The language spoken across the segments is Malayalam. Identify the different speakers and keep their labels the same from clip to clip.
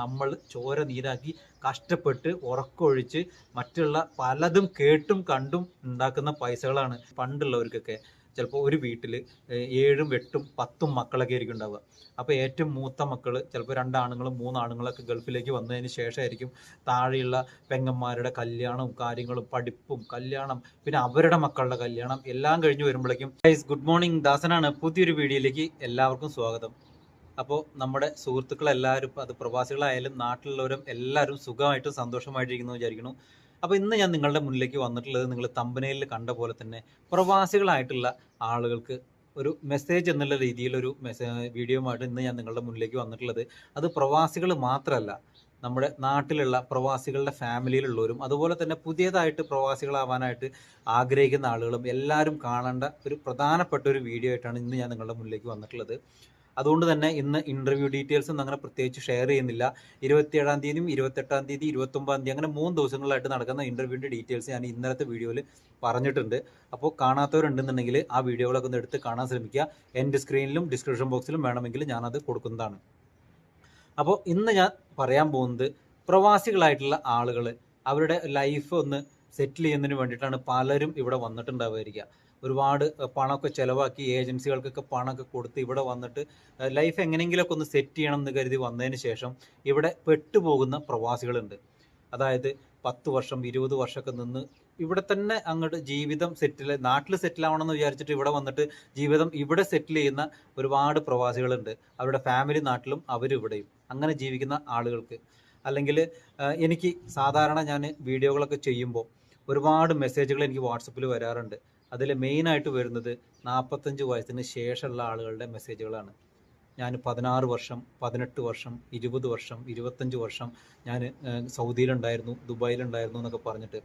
Speaker 1: നമ്മൾ ചോര നീരാക്കി കഷ്ടപ്പെട്ട് ഉറക്കൊഴിച്ച് മറ്റുള്ള പലതും കേട്ടും കണ്ടും ഉണ്ടാക്കുന്ന പൈസകളാണ് പണ്ടുള്ളവർക്കൊക്കെ. ചിലപ്പോൾ ഒരു വീട്ടിൽ ഏഴും എട്ടും പത്തും മക്കളൊക്കെ ആയിരിക്കും ഉണ്ടാവുക. അപ്പോൾ ഏറ്റവും മൂത്ത മക്കൾ ചിലപ്പോൾ രണ്ടാണുങ്ങളും മൂന്നാണുങ്ങളൊക്കെ ഗൾഫിലേക്ക് വന്നതിന് ശേഷമായിരിക്കും താഴെയുള്ള പെങ്ങന്മാരുടെ കല്യാണവും കാര്യങ്ങളും പഠിപ്പും കല്യാണം പിന്നെ അവരുടെ മക്കളുടെ കല്യാണം എല്ലാം കഴിഞ്ഞ് വരുമ്പോഴേക്കും ഗുഡ് മോർണിംഗ് ദാസനാണ്. പുതിയൊരു വീഡിയോയിലേക്ക് എല്ലാവർക്കും സ്വാഗതം. അപ്പോൾ നമ്മുടെ സുഹൃത്തുക്കളെല്ലാവരും അത് പ്രവാസികളായാലും നാട്ടിലുള്ളവരും എല്ലാവരും സുഖമായിട്ടും സന്തോഷമായിട്ടിരിക്കുന്നു വിചാരിക്കുന്നു. അപ്പോൾ ഇന്ന് ഞാൻ നിങ്ങളുടെ മുന്നിലേക്ക് വന്നിട്ടുള്ളത് നിങ്ങൾ തമ്പനയിൽ കണ്ട പോലെ തന്നെ പ്രവാസികളായിട്ടുള്ള ആളുകൾക്ക് ഒരു മെസ്സേജ് എന്നുള്ള രീതിയിലൊരു വീഡിയോ ആയിട്ട് ഇന്ന് ഞാൻ നിങ്ങളുടെ മുന്നിലേക്ക് വന്നിട്ടുള്ളത്. അത് പ്രവാസികൾ മാത്രമല്ല നമ്മുടെ നാട്ടിലുള്ള പ്രവാസികളുടെ ഫാമിലിയിലുള്ളവരും അതുപോലെ തന്നെ പുതിയതായിട്ട് പ്രവാസികളാവാനായിട്ട് ആഗ്രഹിക്കുന്ന ആളുകളും എല്ലാവരും കാണേണ്ട ഒരു പ്രധാനപ്പെട്ട ഒരു വീഡിയോ ആയിട്ടാണ് ഇന്ന് ഞാൻ നിങ്ങളുടെ മുന്നിലേക്ക് വന്നിട്ടുള്ളത്. അതുകൊണ്ട് തന്നെ ഇന്ന് ഇന്റർവ്യൂ ഡീറ്റെയിൽസ് ഒന്നും അങ്ങനെ പ്രത്യേകിച്ച് ഷെയർ ചെയ്യുന്നില്ല. ഇരുപത്തിയേഴാം തീയതിയും ഇരുപത്തെട്ടാം തീയതി ഇരുപത്തൊമ്പതാം തീയതി അങ്ങനെ മൂന്ന് ദിവസങ്ങളിലായിട്ട് നടക്കുന്ന ഇന്റർവ്യൂവിന്റെ ഡീറ്റെയിൽസ് ഞാൻ ഇന്നലത്തെ വീഡിയോയിൽ പറഞ്ഞിട്ടുണ്ട്. അപ്പോൾ കാണാത്തവരുണ്ടെന്നുണ്ടെങ്കിൽ ആ വീഡിയോകളൊക്കെ ഒന്ന് എടുത്ത് കാണാൻ ശ്രമിക്കുക. എന്റെ സ്ക്രീനിലും ഡിസ്ക്രിപ്ഷൻ ബോക്സിലും വേണമെങ്കിൽ ഞാനത് കൊടുക്കുന്നതാണ്. അപ്പോൾ ഇന്ന് ഞാൻ പറയാൻ പോകുന്നത് പ്രവാസികളായിട്ടുള്ള ആളുകൾ അവരുടെ ലൈഫ് ഒന്ന് സെറ്റിൽ ചെയ്യുന്നതിന് വേണ്ടിയിട്ടാണ് പലരും ഇവിടെ വന്നിട്ടുണ്ടാവുമായിരിക്കുക ഒരുപാട് പണമൊക്കെ ചിലവാക്കി ഏജൻസികൾക്കൊക്കെ പണമൊക്കെ കൊടുത്ത് ഇവിടെ വന്നിട്ട് ലൈഫ് എങ്ങനെയെങ്കിലുമൊക്കെ ഒന്ന് സെറ്റ് ചെയ്യണം എന്ന് കരുതി വന്നതിന് ശേഷം ഇവിടെ പെട്ടുപോകുന്ന പ്രവാസികളുണ്ട്. അതായത് പത്ത് വർഷം ഇരുപത് വർഷമൊക്കെ നിന്ന് ഇവിടെ തന്നെ അങ്ങോട്ട് ജീവിതം സെറ്റിൽ നാട്ടിൽ സെറ്റിൽ ആവണം എന്ന് വിചാരിച്ചിട്ട് ഇവിടെ വന്നിട്ട് ജീവിതം ഇവിടെ സെറ്റിൽ ചെയ്യുന്ന ഒരുപാട് പ്രവാസികളുണ്ട്. അവരുടെ ഫാമിലി നാട്ടിലും അവരിവിടെയും അങ്ങനെ ജീവിക്കുന്ന ആളുകൾക്ക്. അല്ലെങ്കിൽ എനിക്ക് സാധാരണ ഞാൻ വീഡിയോകളൊക്കെ ചെയ്യുമ്പോൾ ഒരുപാട് മെസ്സേജുകൾ എനിക്ക് വാട്സപ്പിൽ വരാറുണ്ട്. അതിൽ മെയിനായിട്ട് വരുന്നത് നാൽപ്പത്തഞ്ച് വയസ്സിന് ശേഷമുള്ള ആളുകളുടെ മെസ്സേജുകളാണ് ഞാൻ പതിനാറ് വർഷം പതിനെട്ട് വർഷം ഇരുപത് വർഷം ഇരുപത്തഞ്ച് വർഷം ഞാൻ സൗദിയിലുണ്ടായിരുന്നു ദുബായിലുണ്ടായിരുന്നു എന്നൊക്കെ പറഞ്ഞിട്ട്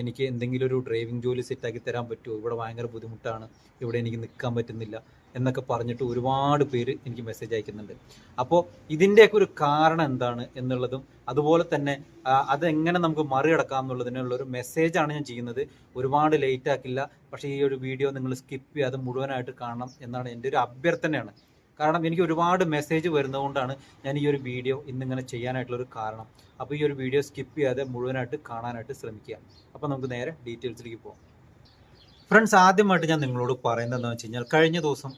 Speaker 1: എനിക്ക് എന്തെങ്കിലും ഒരു ഡ്രൈവിംഗ് ജോലി സെറ്റാക്കി തരാൻ പറ്റുമോ? ഇവിടെ ഭയങ്കര ബുദ്ധിമുട്ടാണ്. ഇവിടെ എനിക്ക് നിൽക്കാൻ പറ്റുന്നില്ല എന്നൊക്കെ പറഞ്ഞിട്ട് ഒരുപാട് പേര് എനിക്ക് മെസ്സേജ് അയക്കുന്നുണ്ട്. അപ്പോൾ ഇതിന്റെയൊക്കെ ഒരു കാരണം എന്താണ് എന്നുള്ളതും അതുപോലെ തന്നെ അതെങ്ങനെ നമുക്ക് മറികടക്കാം എന്നുള്ളതിനുള്ള ഒരു മെസ്സേജാണ് ഞാൻ ചെയ്യുന്നത്. ഒരുപാട് ലേറ്റ് ആക്കില്ല. പക്ഷേ ഈ ഒരു വീഡിയോ നിങ്ങൾ സ്കിപ്പ് ചെയ്യാതെ മുഴുവനായിട്ട് കാണണം എന്നാണ് എന്റെ ഒരു അഭ്യർത്ഥനയാണ്. കാരണം എനിക്ക് ഒരുപാട് മെസ്സേജ് വരുന്നതുകൊണ്ടാണ് ഞാൻ ഈ ഒരു വീഡിയോ ഇന്നിങ്ങനെ ചെയ്യാനായിട്ടുള്ള ഒരു കാരണം. അപ്പോൾ ഈ ഒരു വീഡിയോ സ്കിപ്പ് ചെയ്യാതെ മുഴുവനായിട്ട് കാണാനായിട്ട് ശ്രമിക്കുക. അപ്പോൾ നമുക്ക് നേരെ ഡീറ്റെയിൽസിലേക്ക് പോകാം ഫ്രണ്ട്സ് ആദ്യമായിട്ട് ഞാൻ നിങ്ങളോട് പറയുന്നത് എന്താണെന്ന് വെച്ച് കഴിഞ്ഞാൽ കഴിഞ്ഞ ദിവസം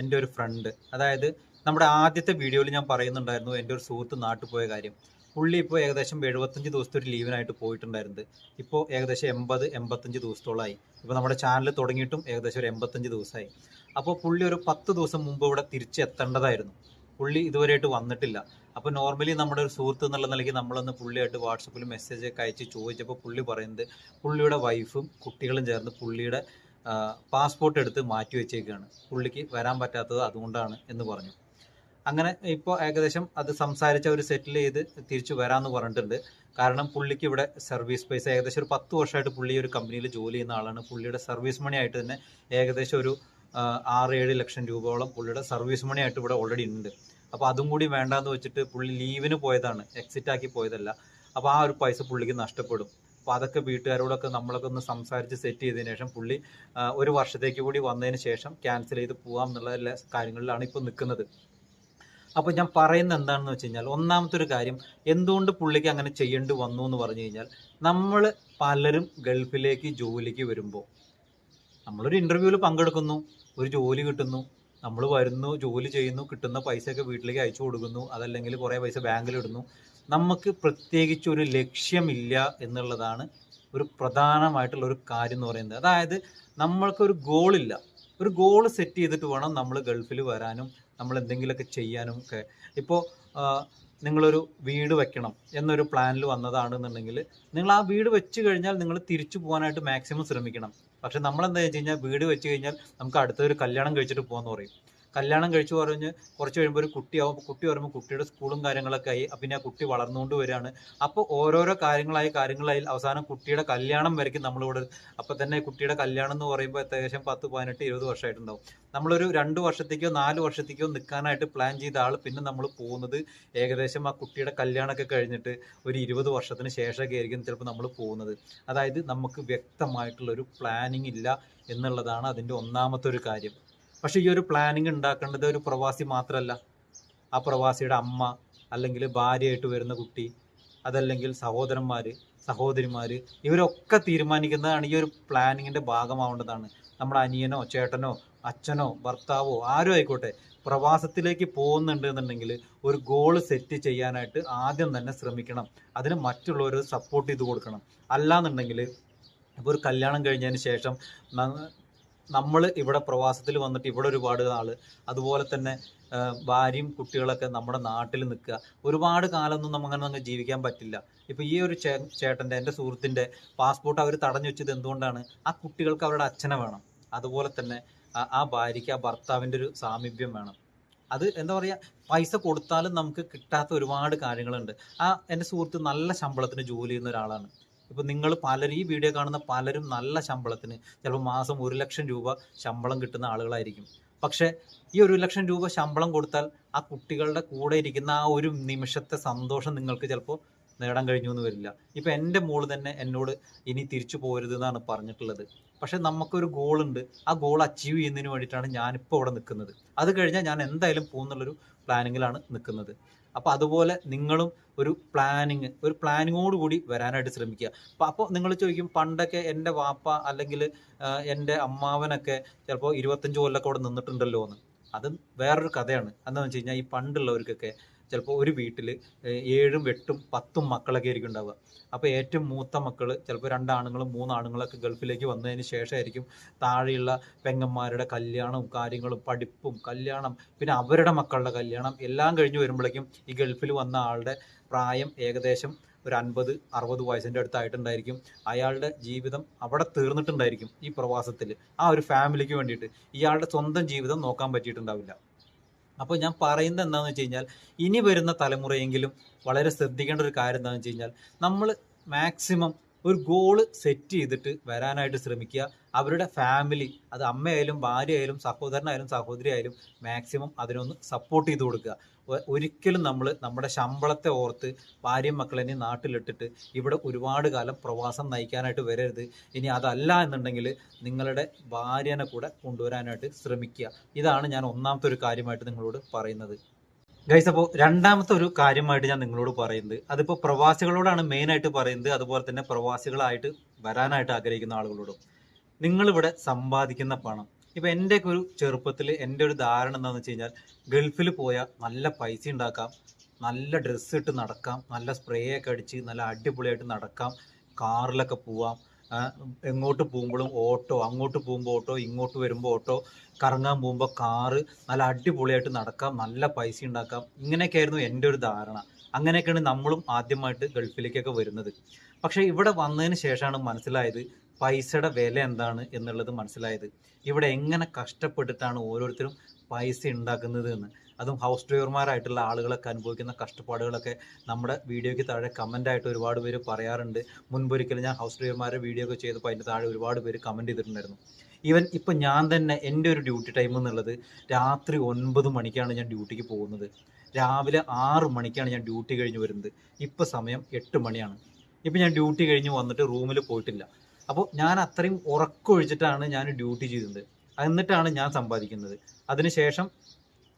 Speaker 1: എന്റെ ഒരു ഫ്രണ്ട് അതായത് നമ്മുടെ ആദ്യത്തെ വീഡിയോയിൽ ഞാൻ പറയുന്നുണ്ടായിരുന്നു എന്റെ ഒരു സുഹൃത്ത് നാട്ടിൽ പോയ കാര്യം. പുള്ളി ഇപ്പോൾ ഏകദേശം എഴുപത്തഞ്ച് ദിവസത്തെ ഒരു ലീവിനായിട്ട് പോയിട്ടുണ്ടായിരുന്നത്. ഇപ്പോൾ ഏകദേശം എൺപത് എൺപത്തഞ്ച് ദിവസത്തോളമായി ഇപ്പോൾ നമ്മുടെ ചാനൽ തുടങ്ങിയിട്ടും ഏകദേശം ഒരു എൺപത്തഞ്ച് ദിവസമായി. അപ്പോൾ പുള്ളി ഒരു പത്ത് ദിവസം മുമ്പ് ഇവിടെ തിരിച്ചെത്തേണ്ടതായിരുന്നു. പുള്ളി ഇതുവരെയായിട്ട് വന്നിട്ടില്ല. അപ്പോൾ നോർമലി നമ്മുടെ ഒരു സുഹൃത്ത് എന്നുള്ള നിലയ്ക്ക് നമ്മളൊന്ന് പുള്ളിയായിട്ട് വാട്സപ്പിൽ മെസ്സേജ് ഒക്കെ അയച്ച് ചോദിച്ചപ്പോൾ പുള്ളി പറയുന്നത് പുള്ളിയുടെ വൈഫും കുട്ടികളും ചേർന്ന് പുള്ളിയുടെ പാസ്പോർട്ട് എടുത്ത് മാറ്റി വെച്ചേക്കാണ്. പുള്ളിക്ക് വരാൻ പറ്റാത്തത് അതുകൊണ്ടാണ് എന്ന് പറഞ്ഞു. അങ്ങനെ ഇപ്പോൾ ഏകദേശം അത് സംസാരിച്ച് അവർ സെറ്റിൽ ചെയ്ത് തിരിച്ചു വരാമെന്ന് പറഞ്ഞിട്ടുണ്ട്. കാരണം പുള്ളിക്ക് ഇവിടെ സർവീസ് പൈസ ഏകദേശം ഒരു പത്ത് വർഷമായിട്ട് പുള്ളി ഒരു കമ്പനിയിൽ ജോലി ചെയ്യുന്ന ആളാണ്. പുള്ളിയുടെ സർവീസ് മണി ആയിട്ട് തന്നെ ഏകദേശം ഒരു ആറ് ഏഴ് ലക്ഷം രൂപയോളം പുള്ളിയുടെ സർവീസ് മണി ആയിട്ട് ഇവിടെ ഓൾറെഡി ഉണ്ട്. അപ്പോൾ അതും കൂടി വേണ്ടാന്ന് വെച്ചിട്ട് പുള്ളി ലീവിന് പോയതാണ്. എക്സിറ്റ് ആക്കി പോയതല്ല. അപ്പോൾ ആ ഒരു പൈസ പുള്ളിക്ക് നഷ്ടപ്പെടും. അപ്പോൾ അതൊക്കെ വീട്ടുകാരോടൊക്കെ നമ്മളൊക്കെ ഒന്ന് സംസാരിച്ച് സെറ്റ് ചെയ്തതിന് ശേഷം പുള്ളി ഒരു വർഷത്തേക്ക് കൂടി വന്നതിന് ശേഷം ക്യാൻസൽ ചെയ്ത് പോവാം എന്നുള്ള എല്ലാ കാര്യങ്ങളിലാണ് ഇപ്പോൾ നിൽക്കുന്നത്. അപ്പോൾ ഞാൻ പറയുന്ന എന്താണെന്ന് വെച്ച് കഴിഞ്ഞാൽ ഒന്നാമത്തെ ഒരു കാര്യം എന്തുകൊണ്ട് പുള്ളിക്ക് അങ്ങനെ ചെയ്യേണ്ടി വന്നു എന്ന് പറഞ്ഞു കഴിഞ്ഞാൽ നമ്മൾ പലരും ഗൾഫിലേക്ക് ജോലിക്ക് വരുമ്പോൾ നമ്മളൊരു ഇന്റർവ്യൂവിൽ പങ്കെടുക്കുന്നു ഒരു ജോലി കിട്ടുന്നു നമ്മൾ വരുന്നു ജോലി ചെയ്യുന്നു കിട്ടുന്ന പൈസയൊക്കെ വീട്ടിലേക്ക് അയച്ചു കൊടുക്കുന്നു അതല്ലെങ്കിൽ കുറേ പൈസ ബാങ്കിൽ ഇടുന്നു നമുക്ക് പ്രത്യേകിച്ച് ഒരു ലക്ഷ്യമില്ല എന്നുള്ളതാണ് ഒരു പ്രധാനമായിട്ടുള്ള ഒരു കാര്യം എന്ന് പറയുന്നത്. അതായത് നമ്മൾക്കൊരു ഗോളില്ല. ഒരു ഗോൾ സെറ്റ് ചെയ്തിട്ട് വേണം നമ്മൾ ഗൾഫിൽ വരാനും നമ്മൾ എന്തെങ്കിലുമൊക്കെ ചെയ്യാനും ഒക്കെ. ഇപ്പോൾ നിങ്ങളൊരു വീട് വെക്കണം എന്നൊരു പ്ലാനിൽ വന്നതാണെന്നുണ്ടെങ്കിൽ നിങ്ങൾ ആ വീട് വെച്ച് കഴിഞ്ഞാൽ നിങ്ങൾ തിരിച്ചു പോകാനായിട്ട് മാക്സിമം ശ്രമിക്കണം. പക്ഷെ നമ്മൾ എന്താ വെച്ച് കഴിഞ്ഞാൽ വീട് വെച്ച് കഴിഞ്ഞാൽ നമുക്ക് അടുത്തൊരു കല്യാണം കഴിച്ചിട്ട് പോകാന്ന് പറയും. കല്യാണം കഴിച്ചു പറഞ്ഞ് കുറച്ച് കഴിയുമ്പോൾ ഒരു കുട്ടിയാവും. കുട്ടി വരുമ്പോൾ കുട്ടിയുടെ സ്കൂളും കാര്യങ്ങളൊക്കെ ആയി. പിന്നെ ആ കുട്ടി വളർന്നുകൊണ്ട് വരികയാണ്. അപ്പോൾ ഓരോരോ കാര്യങ്ങളായി കാര്യങ്ങളായി അവസാനം കുട്ടിയുടെ കല്യാണം വരയ്ക്കും നമ്മളിവിടെ. അപ്പോൾ തന്നെ കുട്ടിയുടെ കല്യാണം എന്ന് പറയുമ്പോൾ ഏകദേശം പത്ത് പതിനെട്ട് ഇരുപത് വർഷമായിട്ടുണ്ടാവും. നമ്മളൊരു രണ്ട് വർഷത്തേക്കോ നാല് വർഷത്തേക്കോ നിൽക്കാനായിട്ട് പ്ലാൻ ചെയ്ത ആൾ പിന്നെ നമ്മൾ പോകുന്നത് ഏകദേശം ആ കുട്ടിയുടെ കല്യാണമൊക്കെ കഴിഞ്ഞിട്ട് ഒരു ഇരുപത് വർഷത്തിന് ശേഷമൊക്കെ ആയിരിക്കും ചിലപ്പോൾ നമ്മൾ പോകുന്നത്. അതായത് നമുക്ക് വ്യക്തമായിട്ടുള്ള ഒരു പ്ലാനിങ് ഇല്ല എന്നുള്ളതാണ് അതിന്റെ ഒന്നാമത്തെ ഒരു കാര്യം. പക്ഷേ ഈ ഒരു പ്ലാനിങ് ഉണ്ടാക്കേണ്ടത് ഒരു പ്രവാസി മാത്രമല്ല ആ പ്രവാസിയുടെ അമ്മ അല്ലെങ്കിൽ ഭാര്യയായിട്ട് വരുന്ന കുട്ടി അതല്ലെങ്കിൽ സഹോദരന്മാർ സഹോദരിമാർ ഇവരൊക്കെ തീരുമാനിക്കുന്നതാണ് ഈ ഒരു പ്ലാനിങ്ങിന്റെ ഭാഗമാവേണ്ടതാണ്. നമ്മുടെ അനിയനോ ചേട്ടനോ അച്ഛനോ ഭർത്താവോ ആരും ആയിക്കോട്ടെ പ്രവാസത്തിലേക്ക് പോകുന്നുണ്ട് എന്നുണ്ടെങ്കിൽ ഒരു ഗോൾ സെറ്റ് ചെയ്യാനായിട്ട് ആദ്യം തന്നെ ശ്രമിക്കണം. അതിന് മറ്റുള്ളവർ സപ്പോർട്ട് ചെയ്ത് കൊടുക്കണം. അല്ലാന്നുണ്ടെങ്കിൽ ഇപ്പോൾ ഒരു കല്യാണം കഴിഞ്ഞതിന് ശേഷം നമ്മൾ ഇവിടെ പ്രവാസത്തിൽ വന്നിട്ട് ഇവിടെ ഒരുപാട് നാൾ അതുപോലെ തന്നെ ഭാര്യയും കുട്ടികളൊക്കെ നമ്മുടെ നാട്ടിൽ നിൽക്കുക. ഒരുപാട് കാലമൊന്നും നമുക്കങ്ങനെ അങ്ങ് ജീവിക്കാൻ പറ്റില്ല. ഇപ്പൊ ഈ ഒരു ചേ ചേട്ടന്റെ എന്റെ സുഹൃത്തിന്റെ പാസ്പോർട്ട് അവർ തടഞ്ഞു വെച്ചത് എന്തുകൊണ്ടാണ്? ആ കുട്ടികൾക്ക് അവരുടെ അച്ഛനെ വേണം. അതുപോലെ തന്നെ ആ ഭാര്യയ്ക്ക് ആ ഭർത്താവിന്റെ ഒരു സാമീപ്യം വേണം. അത് എന്താ പറയുക പൈസ കൊടുത്താലും നമുക്ക് കിട്ടാത്ത ഒരുപാട് കാര്യങ്ങളുണ്ട്. ആ എന്റെ സുഹൃത്ത് നല്ല ശമ്പളത്തിന് ജോലി ചെയ്യുന്ന ഒരാളാണ്. ഇപ്പൊ നിങ്ങൾ പലരും ഈ വീഡിയോ കാണുന്ന പലരും നല്ല ശമ്പളത്തിന് ചിലപ്പോൾ മാസം ഒരു ലക്ഷം രൂപ ശമ്പളം കിട്ടുന്ന ആളുകളായിരിക്കും. പക്ഷേ ഈ ഒരു ലക്ഷം രൂപ ശമ്പളം കൊടുത്താൽ ആ കുട്ടികളുടെ കൂടെ ഇരിക്കുന്ന ആ ഒരു നിമിഷത്തെ സന്തോഷം നിങ്ങൾക്ക് ചിലപ്പോൾ നേടാൻ കഴിഞ്ഞു എന്ന് വരില്ല. ഇപ്പം എന്റെ മോൾ തന്നെ എന്നോട് ഇനി തിരിച്ചു പോരുത് എന്നാണ് പറഞ്ഞിട്ടുള്ളത്. പക്ഷേ നമുക്കൊരു ഗോളുണ്ട്. ആ ഗോൾ അച്ചീവ് ചെയ്യുന്നതിന് വേണ്ടിയിട്ടാണ് ഞാനിപ്പോൾ ഇവിടെ നിൽക്കുന്നത്. അത് കഴിഞ്ഞാൽ ഞാൻ എന്തായാലും പോകുന്നുള്ളൊരു പ്ലാനിങ്ങിലാണ് നിൽക്കുന്നത്. അപ്പോൾ അതുപോലെ നിങ്ങളും ഒരു പ്ലാനിങ് ഒരു പ്ലാനിങ്ങോട് കൂടി വരാനായിട്ട് ശ്രമിക്കുക. അപ്പോൾ അപ്പോൾ നിങ്ങൾ ചോദിക്കും പണ്ടൊക്കെ എന്റെ വാപ്പ അല്ലെങ്കിൽ എന്റെ അമ്മാവനൊക്കെ ചിലപ്പോൾ ഇരുപത്തഞ്ച് കൊല്ലമൊക്കെ അവിടെ നിന്നിട്ടുണ്ടല്ലോ എന്ന് അത് വേറൊരു കഥയാണ്. എന്താണെന്ന് വെച്ച് കഴിഞ്ഞാൽ ഈ പണ്ടുള്ളവർക്കൊക്കെ ചിലപ്പോൾ ഒരു വീട്ടിൽ ഏഴും എട്ടും പത്തും മക്കളൊക്കെ ആയിരിക്കും ഉണ്ടാവുക. അപ്പോൾ ഏറ്റവും മൂത്ത മക്കൾ ചിലപ്പോൾ രണ്ടാണുങ്ങളും മൂന്നാണുങ്ങളൊക്കെ ഗൾഫിലേക്ക് വന്നതിന് ശേഷമായിരിക്കും താഴെയുള്ള പെങ്ങന്മാരുടെ കല്യാണവും കാര്യങ്ങളും പഠിപ്പും കല്യാണം പിന്നെ അവരുടെ മക്കളുടെ കല്യാണം എല്ലാം കഴിഞ്ഞ് വരുമ്പോഴേക്കും ഈ ഗൾഫിൽ വന്ന ആളുടെ പ്രായം ഏകദേശം ഒരു അൻപത് അറുപത് വയസ്സിന്റെ അടുത്തായിട്ടുണ്ടായിരിക്കും. അയാളുടെ ജീവിതം അവിടെ തീർന്നിട്ടുണ്ടായിരിക്കും ഈ പ്രവാസത്തിൽ ആ ഒരു ഫാമിലിക്ക് വേണ്ടിയിട്ട് ഇയാളുടെ സ്വന്തം ജീവിതം നോക്കാൻ പറ്റിയിട്ടുണ്ടാവില്ല. അപ്പോൾ ഞാൻ പറയുന്നത് എന്താണെന്ന് വെച്ച് കഴിഞ്ഞാൽ ഇനി വരുന്ന തലമുറയെങ്കിലും വളരെ ശ്രദ്ധിക്കേണ്ട ഒരു കാര്യം എന്താണെന്ന് വെച്ച് കഴിഞ്ഞാൽ നമ്മൾ മാക്സിമം ഒരു ഗോൾ സെറ്റ് ചെയ്തിട്ട് വരാനായിട്ട് ശ്രമിക്കുക. അവരുടെ ഫാമിലി അത് അമ്മയായാലും ഭാര്യയായാലും സഹോദരനായാലും സഹോദരി ആയാലും മാക്സിമം അതിനൊന്ന് സപ്പോർട്ട് ചെയ്ത് കൊടുക്കുക. ഒരിക്കലും നമ്മൾ നമ്മുടെ ശമ്പളത്തെ ഓർത്ത് ഭാര്യയും മക്കളെന്നെ നാട്ടിലിട്ടിട്ട് ഇവിടെ ഒരുപാട് കാലം പ്രവാസം നയിക്കാനായിട്ട് വരരുത്. ഇനി അതല്ല എന്നുണ്ടെങ്കിൽ നിങ്ങളുടെ ഭാര്യനെ കൂടെ കൊണ്ടുവരാനായിട്ട് ശ്രമിക്കുക. ഇതാണ് ഞാൻ ഒന്നാമത്തെ ഒരു കാര്യമായിട്ട് നിങ്ങളോട് പറയുന്നത്. ഗൈസ് അപ്പോൾ രണ്ടാമത്തെ ഒരു കാര്യമായിട്ട് ഞാൻ നിങ്ങളോട് പറയുന്നത്. അതിപ്പോൾ പ്രവാസികളോടാണ് മെയിനായിട്ട് പറയുന്നത്. അതുപോലെ തന്നെ പ്രവാസികളായിട്ട് വരാനായിട്ട് ആഗ്രഹിക്കുന്ന ആളുകളോടും. നിങ്ങളിവിടെ സമ്പാദിക്കുന്ന പണം ഇപ്പൊ എന്റെ ഒരു ചെറുപ്പത്തിൽ എന്റെ ഒരു ധാരണ എന്താണെന്ന് വെച്ച് കഴിഞ്ഞാൽ ഗൾഫിൽ പോയാൽ നല്ല പൈസ ഉണ്ടാക്കാം നല്ല ഡ്രസ്സ് ഇട്ട് നടക്കാം നല്ല സ്പ്രേ ഒക്കെ അടിച്ച് നല്ല അടിപൊളിയായിട്ട് നടക്കാം കാറിലൊക്കെ പോവാം എങ്ങോട്ട് പോകുമ്പോഴും ഓട്ടോ അങ്ങോട്ട് പോകുമ്പോൾ ഓട്ടോ ഇങ്ങോട്ട് വരുമ്പോൾ ഓട്ടോ കറങ്ങാൻ പോകുമ്പോൾ കാറ് നല്ല അടിപൊളിയായിട്ട് നടക്കാം നല്ല പൈസ ഉണ്ടാക്കാം ഇങ്ങനെയൊക്കെയായിരുന്നു എന്റെ ഒരു ധാരണ. അങ്ങനെയൊക്കെയാണ് നമ്മളും ആദ്യമായിട്ട് ഗൾഫിലേക്കൊക്കെ വരുന്നത്. പക്ഷേ ഇവിടെ വന്നതിന് ശേഷമാണ് മനസ്സിലായത് പൈസയുടെ വില എന്താണ് എന്നുള്ളത് മനസ്സിലായത്. ഇവിടെ എങ്ങനെ കഷ്ടപ്പെട്ടിട്ടാണ് ഓരോരുത്തരും പൈസ ഉണ്ടാക്കുന്നത് എന്ന്. അതും ഹൗസ് ഡ്രൈവർമാരായിട്ടുള്ള ആളുകളൊക്കെ അനുഭവിക്കുന്ന കഷ്ടപ്പാടുകളൊക്കെ നമ്മുടെ വീഡിയോയ്ക്ക് താഴെ കമന്റായിട്ട് ഒരുപാട് പേര് പറയാറുണ്ട്. മുൻപൊരിക്കലും ഞാൻ ഹൗസ് ഡ്രൈവർമാരുടെ വീഡിയോ ഒക്കെ ചെയ്തപ്പോൾ അതിന്റെ താഴെ ഒരുപാട് പേര് കമന്റ് ചെയ്തിട്ടുണ്ടായിരുന്നു. ഈവൻ ഇപ്പം ഞാൻ തന്നെ എന്റെ ഒരു ഡ്യൂട്ടി ടൈം എന്നുള്ളത് രാത്രി ഒൻപത് മണിക്കാണ് ഞാൻ ഡ്യൂട്ടിക്ക് പോകുന്നത്. രാവിലെ ആറ് മണിക്കാണ് ഞാൻ ഡ്യൂട്ടി കഴിഞ്ഞ് വരുന്നത്. ഇപ്പം സമയം എട്ട് മണിയാണ്. ഇപ്പം ഞാൻ ഡ്യൂട്ടി കഴിഞ്ഞ് വന്നിട്ട് റൂമിൽ പോയിട്ടില്ല. അപ്പോൾ ഞാൻ അത്രയും ഉറക്കമൊഴിച്ചിട്ടാണ് ഞാൻ ഡ്യൂട്ടി ചെയ്തത്. എന്നിട്ടാണ് ഞാൻ സമ്പാദിക്കുന്നത്. അതിനുശേഷം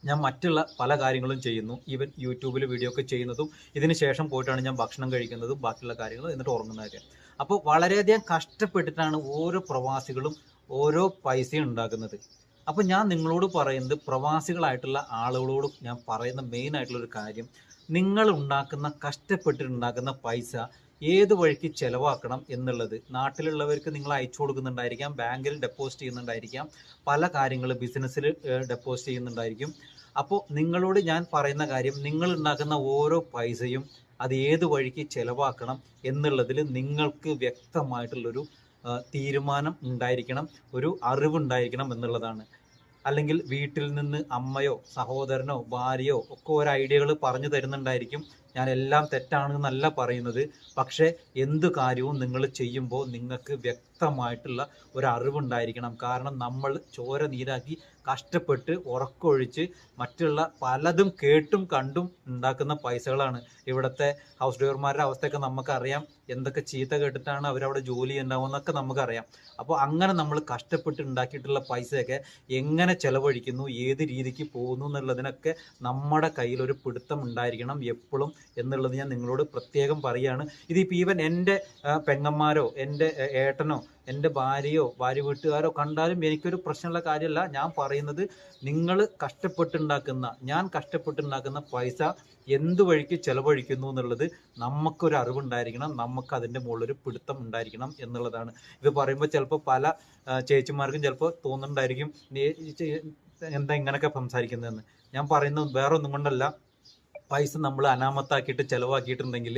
Speaker 1: ഞാൻ മറ്റുള്ള പല കാര്യങ്ങളും ചെയ്യുന്നു. ഈവൻ യൂട്യൂബിൽ വീഡിയോ ഒക്കെ ചെയ്യുന്നതും ഇതിന് ശേഷം പോയിട്ടാണ് ഞാൻ ഭക്ഷണം കഴിക്കുന്നതും ബാക്കിയുള്ള കാര്യങ്ങൾ എന്നിട്ട് ഉറങ്ങുന്നതൊക്കെ അപ്പോൾ വളരെയധികം കഷ്ടപ്പെട്ടിട്ടാണ് ഓരോ പ്രവാസികളും ഓരോ പൈസ ഉണ്ടാക്കുന്നത്. അപ്പോൾ ഞാൻ നിങ്ങളോട് പറയുന്നത് പ്രവാസികളായിട്ടുള്ള ആളുകളോട് ഞാൻ പറയുന്ന മെയിൻ ആയിട്ടുള്ള ഒരു കാര്യം നിങ്ങൾ ഉണ്ടാക്കുന്ന കഷ്ടപ്പെട്ടിട്ടുണ്ടാക്കുന്ന പൈസ ഏത് വഴിക്ക് ചെലവാക്കണം എന്നുള്ളത് നാട്ടിലുള്ളവർക്ക് നിങ്ങൾ അയച്ചു കൊടുക്കുന്നുണ്ടായിരിക്കാം ബാങ്കിൽ ഡെപ്പോസിറ്റ് ചെയ്യുന്നുണ്ടായിരിക്കാം പല കാര്യങ്ങൾ ബിസിനസ്സിൽ ഡെപ്പോസിറ്റ് ചെയ്യുന്നുണ്ടായിരിക്കും. അപ്പോൾ നിങ്ങളോട് ഞാൻ പറയുന്ന കാര്യം നിങ്ങൾ ഉണ്ടാക്കുന്ന ഓരോ പൈസയും അത് ഏത് വഴിക്ക് ചെലവാക്കണം എന്നുള്ളതിൽ നിങ്ങൾക്ക് വ്യക്തമായിട്ടുള്ളൊരു തീരുമാനം ഉണ്ടായിരിക്കണം ഒരു അറിവുണ്ടായിരിക്കണം എന്നുള്ളതാണ്. അല്ലെങ്കിൽ വീട്ടിൽ നിന്ന് അമ്മയോ സഹോദരനോ ഭാര്യയോ ഒക്കെ ഓരോ ഐഡിയകൾ പറഞ്ഞു തരുന്നുണ്ടായിരിക്കും. ഞാൻ എല്ലാം തെറ്റാണെന്നല്ല പറയുന്നത്. പക്ഷേ എന്ത് കാര്യവും നിങ്ങൾ ചെയ്യുമ്പോൾ നിങ്ങൾക്ക് വ്യക്തമായിട്ടുള്ള ഒരു അറിവുണ്ടായിരിക്കണം കാരണം നമ്മൾ ചോര നീരാക്കി കഷ്ടപ്പെട്ട് ഉറക്കൊഴിച്ച് മറ്റുള്ള പലതും കേട്ടും കണ്ടും ഉണ്ടാക്കുന്ന പൈസകളാണ്. ഇവിടുത്തെ ഹൗസ് ഡ്രൈവർമാരുടെ അവസ്ഥയൊക്കെ നമുക്കറിയാം. എന്തൊക്കെ ചീത്ത കേട്ടിട്ടാണ് അവരവിടെ ജോലി ഉണ്ടാവുമെന്നൊക്കെ നമുക്കറിയാം. അപ്പോൾ അങ്ങനെ നമ്മൾ കഷ്ടപ്പെട്ട് ഉണ്ടാക്കിയിട്ടുള്ള പൈസയൊക്കെ എങ്ങനെ ചെലവഴിക്കുന്നു ഏത് രീതിക്ക് പോകുന്നു എന്നുള്ളതിനൊക്കെ നമ്മുടെ കയ്യിൽ ഒരു പിടുത്തം ഉണ്ടായിരിക്കണം. എപ്പോഴും എന്നുള്ളത് ഞാൻ നിങ്ങളോട് പ്രത്യേകം പറയുകയാണ് ഇതിപ്പോൾ ഈവൻ എന്റെ പെങ്ങന്മാരോ എന്റെ ഏട്ടനോ എന്റെ ഭാര്യയോ ഭാര്യ വീട്ടുകാരോ കണ്ടാലും എനിക്കൊരു പ്രശ്നമുള്ള കാര്യമല്ല. ഞാൻ പറയുന്നത് നിങ്ങൾ കഷ്ടപ്പെട്ടുണ്ടാക്കുന്ന ഞാൻ കഷ്ടപ്പെട്ടുണ്ടാക്കുന്ന പൈസ എന്ത് വഴിക്ക് ചെലവഴിക്കുന്നു എന്നുള്ളത് നമുക്കൊരു അറിവുണ്ടായിരിക്കണം. നമുക്ക് അതിന്റെ മുകളിലൊരു പിടുത്തം ഉണ്ടായിരിക്കണം എന്നുള്ളതാണ്. ഇത് പറയുമ്പോൾ ചിലപ്പോൾ പല ചേച്ചിമാർക്കും ചിലപ്പോൾ തോന്നുന്നുണ്ടായിരിക്കും എന്താ ഇങ്ങനെയൊക്കെ സംസാരിക്കുന്നതെന്ന്. ഞാൻ പറയുന്നത് വേറൊന്നും കൊണ്ടല്ല. പൈസ നമ്മൾ അനാമത്താക്കിയിട്ട് ചിലവാക്കിയിട്ടുണ്ടെങ്കിൽ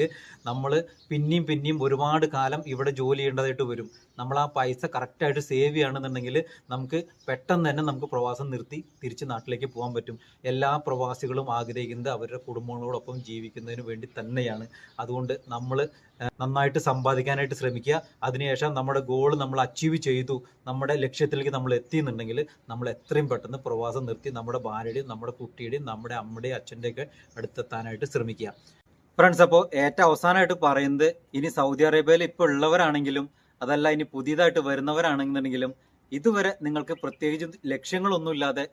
Speaker 1: നമ്മൾ പിന്നെയും പിന്നെയും ഒരുപാട് കാലം ഇവിടെ ജോലി ചെയ്യേണ്ടതായിട്ട് വരും. നമ്മൾ ആ പൈസ കറക്റ്റായിട്ട് സേവ് ചെയ്യുകയാണെന്നുണ്ടെങ്കിൽ നമുക്ക് പെട്ടെന്ന് തന്നെ നമുക്ക് പ്രവാസം നിർത്തി തിരിച്ച് നാട്ടിലേക്ക് പോകാൻ പറ്റും. എല്ലാ പ്രവാസികളും ആഗ്രഹിക്കുന്നത് അവരുടെ കുടുംബങ്ങളോടൊപ്പം ജീവിക്കുന്നതിന് വേണ്ടി തന്നെയാണ്. അതുകൊണ്ട് നമ്മൾ നന്നായിട്ട് സമ്പാദിക്കാനായിട്ട് ശ്രമിക്കുക. അതിനുശേഷം നമ്മുടെ ഗോൾ നമ്മൾ അച്ചീവ് ചെയ്തു നമ്മുടെ ലക്ഷ്യത്തിലേക്ക് നമ്മൾ എത്തിയെന്നുണ്ടെങ്കിൽ നമ്മൾ എത്രയും പെട്ടെന്ന് പ്രവാസം നിർത്തി നമ്മുടെ ഭാര്യയുടെയും നമ്മുടെ കുട്ടിയുടെയും നമ്മുടെ അമ്മയുടെയും അച്ഛന്റെയൊക്കെ അടുത്തെത്താനായിട്ട് ശ്രമിക്കുക. ഫ്രണ്ട്സ് അപ്പോൾ ഏറ്റവും അവസാനമായിട്ട് പറയുന്നത് ഇനി സൗദി അറേബ്യയിൽ ഇപ്പോൾ ഉള്ളവരാണെങ്കിലും അതല്ല ഇനി പുതിയതായിട്ട് വരുന്നവരാണെന്നുണ്ടെങ്കിലും ഇതുവരെ നിങ്ങൾക്ക് പ്രത്യേകിച്ച് ലക്ഷ്യങ്ങളൊന്നുമില്ലാതെ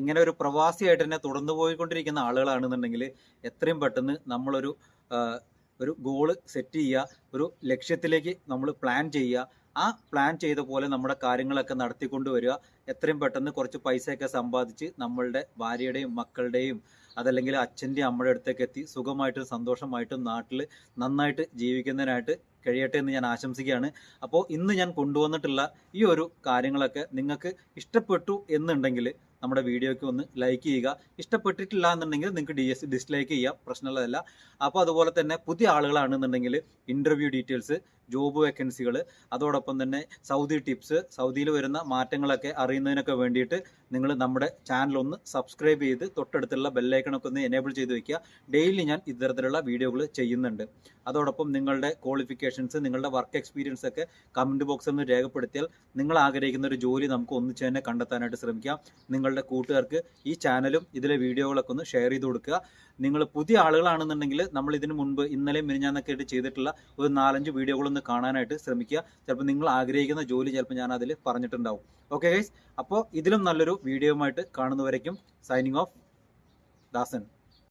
Speaker 1: ഇങ്ങനെ ഒരു പ്രവാസിയായിട്ട് തന്നെ തുടർന്നു പോയിക്കൊണ്ടിരിക്കുന്ന ആളുകളാണെന്നുണ്ടെങ്കിൽ എത്രയും പെട്ടെന്ന് നമ്മളൊരു ഒരു ഗോൾ സെറ്റ് ചെയ്യുക ഒരു ലക്ഷ്യത്തിലേക്ക് നമ്മൾ പ്ലാൻ ചെയ്യുക. ആ പ്ലാൻ ചെയ്ത പോലെ നമ്മുടെ കാര്യങ്ങളൊക്കെ നടത്തിക്കൊണ്ട് വരിക എത്രയും പെട്ടെന്ന് കുറച്ച് പൈസയൊക്കെ സമ്പാദിച്ച് നമ്മളുടെ ഭാര്യയുടെയും മക്കളുടെയും അതല്ലെങ്കിൽ അച്ഛന്റെ അമ്മയുടെ അടുത്തേക്ക് എത്തി സുഖമായിട്ടും സന്തോഷമായിട്ടും നാട്ടിൽ നന്നായിട്ട് ജീവിക്കുന്നതിനായിട്ട് കഴിയട്ടെ എന്ന് ഞാൻ ആശംസിക്കുകയാണ്. അപ്പോൾ ഇന്ന് ഞാൻ കൊണ്ടുവന്നിട്ടുള്ള ഈ ഒരു കാര്യങ്ങളൊക്കെ നിങ്ങൾക്ക് ഇഷ്ടപ്പെട്ടു എന്നുണ്ടെങ്കിൽ നമ്മുടെ വീഡിയോയ്ക്ക് ഒന്ന് ലൈക്ക് ചെയ്യുക. ഇഷ്ടപ്പെട്ടിട്ടില്ല എന്നുണ്ടെങ്കിൽ നിങ്ങൾക്ക് ഡി ഡിസ്ലൈക്ക് ചെയ്യാം. പ്രശ്നമുള്ളതല്ല. അപ്പോൾ അതുപോലെ തന്നെ പുതിയ ആളുകളാണെന്നുണ്ടെങ്കിൽ ഇന്റർവ്യൂ ഡീറ്റെയിൽസ് ജോബ് വേക്കൻസികൾ അതോടൊപ്പം തന്നെ സൗദി ടിപ്സ് സൗദിയിൽ വരുന്ന മാറ്റങ്ങളൊക്കെ അറിയുന്നതിനൊക്കെ വേണ്ടിയിട്ട് നിങ്ങൾ നമ്മുടെ ചാനൽ ഒന്ന് സബ്സ്ക്രൈബ് ചെയ്ത് തൊട്ടടുത്തുള്ള ബെല്ലൈക്കണൊക്കെ ഒന്ന് എനേബിൾ ചെയ്ത് വെക്കുക. ഡെയിലി ഞാൻ ഇത്തരത്തിലുള്ള വീഡിയോകൾ ചെയ്യുന്നുണ്ട്. അതോടൊപ്പം നിങ്ങളുടെ ക്വാളിഫിക്കേഷൻസ് നിങ്ങളുടെ വർക്ക് എക്സ്പീരിയൻസ് ഒക്കെ കമന്റ് ബോക്സിൽ നിന്ന് രേഖപ്പെടുത്തിയാൽ നിങ്ങൾ ആഗ്രഹിക്കുന്ന ഒരു ജോലി നമുക്ക് ഒന്നിച്ച് തന്നെ കണ്ടെത്താനായിട്ട് ശ്രമിക്കാം. നിങ്ങളുടെ കൂട്ടുകാർക്ക് ഈ ചാനലും ഇതിലെ വീഡിയോകളൊക്കെ ഒന്ന് ഷെയർ ചെയ്ത് കൊടുക്കുക. നിങ്ങൾ പുതിയ ആളുകളാണെന്നുണ്ടെങ്കിൽ നമ്മൾ ഇതിന് മുൻപ് ഇന്നലെ മിനിഞ്ഞാന്നൊക്കെ ആയിട്ട് ചെയ്തിട്ടുള്ള ഒരു നാലഞ്ച് വീഡിയോകളൊന്ന് കാണാനായിട്ട് ശ്രമിക്കുക. ചിലപ്പോൾ നിങ്ങൾ ആഗ്രഹിക്കുന്ന ജോലി ചിലപ്പോൾ ഞാൻ അതിൽ പറഞ്ഞിട്ടുണ്ടാവും. ഓക്കെ ഗൈസ് അപ്പോൾ ഇതിലും നല്ലൊരു വീഡിയോയുമായിട്ട് കാണുന്നവരേക്കും സൈനിങ് ഓഫ് ദാസൻ.